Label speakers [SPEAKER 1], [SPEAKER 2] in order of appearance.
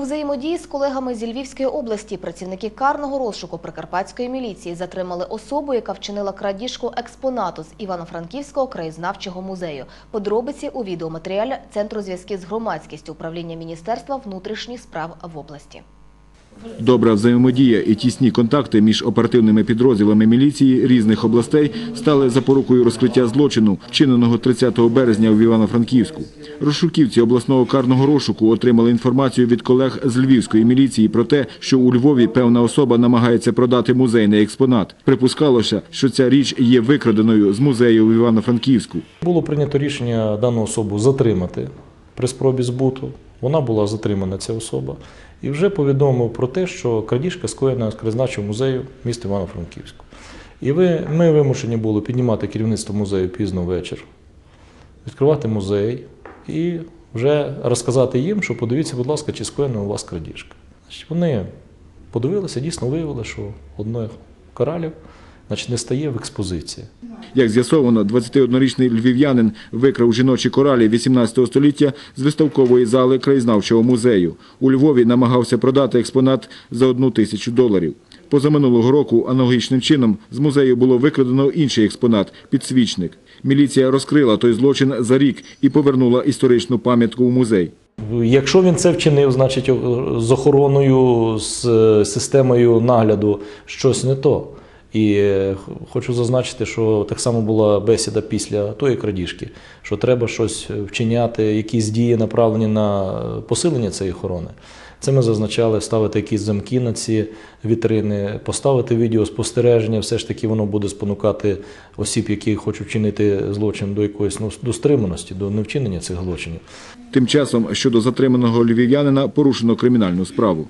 [SPEAKER 1] У взаємодії з колегами зі Львівської області працівники карного розшуку Прикарпатської міліції затримали особу, яка вчинила крадіжку експонату з Івано-Франківського краєзнавчого музею. Подробиці у відеоматеріалі Центру зв'язків з громадськістю управління Міністерства внутрішніх справ в області.
[SPEAKER 2] Добра взаємодія і тісні контакти між оперативними підрозділами міліції різних областей стали запорукою розкриття злочину, вчиненого 30 березня в Івано-Франківську. Розшуківці обласного карного розшуку отримали інформацію від колег з львівської міліції про те, що у Львові певна особа намагається продати музейний експонат. Припускалося, що ця річ є викраденою з музею в Івано-Франківську.
[SPEAKER 3] Було прийнято рішення дану особу затримати при спробі збуту. Вона була затримана, ця особа, і вже повідомив про те, що крадіжка скоєна з краєзнавчого музею міста Івано-Франківську. І ви, ми вимушені були піднімати керівництво музею пізно ввечір, відкривати музей і вже розказати їм, що подивіться, будь ласка, чи скоєна у вас крадіжка. Вони подивилися, дійсно виявили, що одне коралів значить, не стає в експозиції.
[SPEAKER 2] Як з'ясовано, 21-річний львів'янин викрав жіночі коралі 18 століття з виставкової зали краєзнавчого музею. У Львові намагався продати експонат за одну тисячу доларів. Позаминулого року аналогічним чином з музею було викрадено інший експонат – підсвічник. Міліція розкрила той злочин за рік і повернула історичну пам'ятку у музей.
[SPEAKER 3] Якщо він це вчинив, значить з охороною, з е, системою нагляду щось не то. І е, хочу зазначити, що так само була бесіда після тої крадіжки, що треба щось вчиняти, якісь дії направлені на е, посилення цієї охорони. Це ми зазначали ставити якісь замки на ці вітрини, поставити відеоспостереження, все ж таки воно буде спонукати осіб, які хочуть вчинити злочин до якоїсь ну, до стриманості, до невчинення цих злочинів.
[SPEAKER 2] Тим часом щодо затриманого львів'янина порушено кримінальну справу.